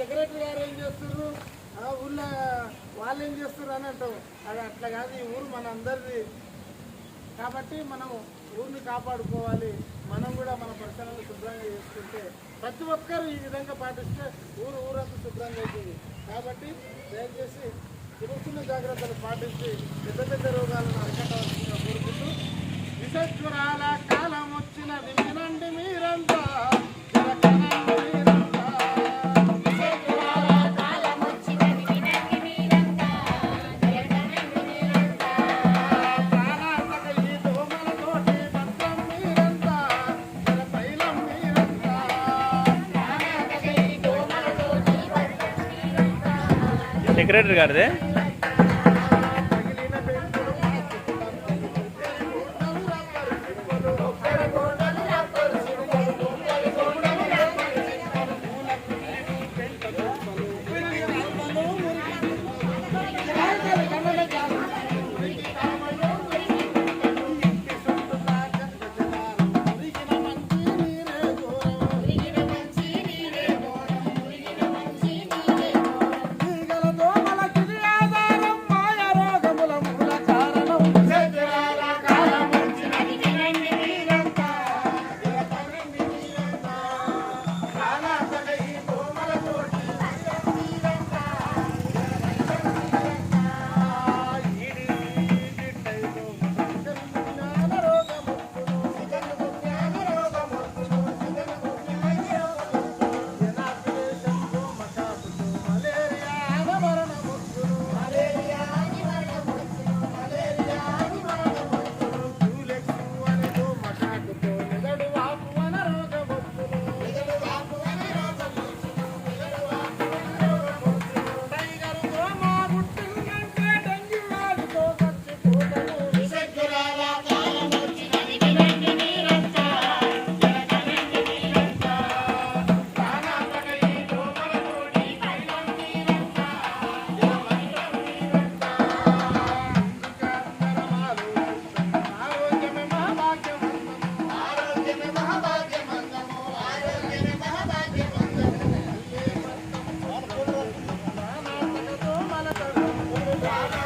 Secretary గారు ఏం చేస్తున్నారు ఆ ఊళ్ళో వాళ్ళు ఏం చేస్తున్నారు అని అంటాం అది అట్లా కాదు ఈ ఊరు మన అందరిది కాబట్టి మనం ఊరిని కాపాడుకోవాలి. మనం కూడా మన పరిసరాలు శుభ్రంగా చేసుకుంటే ప్రతి ఒక్కరు ఈ విధంగా పాటిస్తే ఊరు ఊరంతా శుభ్రంగా అవుతుంది. కాబట్టి దయచేసి చిన్న చిన్న జాగ్రత్తలు పాటించి పెద్ద పెద్ద రోగాలను అరికట్టవలసిందిగా కోరుకుంటూ విషజ్వరాల కాలం వచ్చినది వినండి మీరంతా. సెక్రటరీ గారిదే? Thank.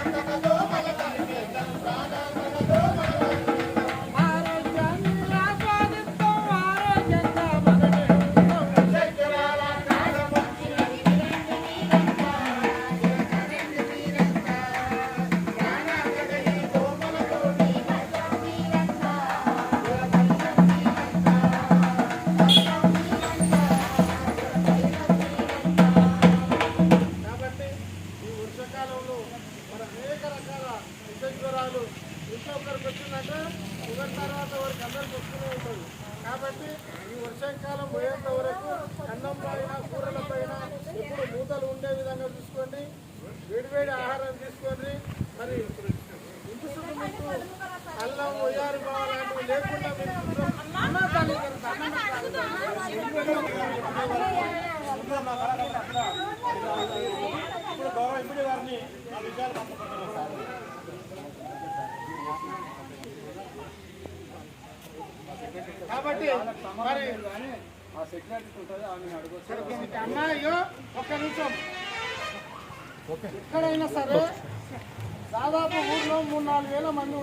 మూతలు ఉండే విధంగా చూసుకోండి. వేడివేడి ఆహారం తీసుకోండి. మరి ఇంటి చుట్టూ మీకు అల్లం ఉయ్యారు కావాలంటే లేకుండా ఇప్పుడు గౌరవ ఎంపీ గారిని ఆ విషయాలు కాబట్టి మరి అమ్మాయో ఒక్క నిమిషం. ఎక్కడైనా సరే దాదాపు ఊర్లో మూడు నాలుగు వేల మంది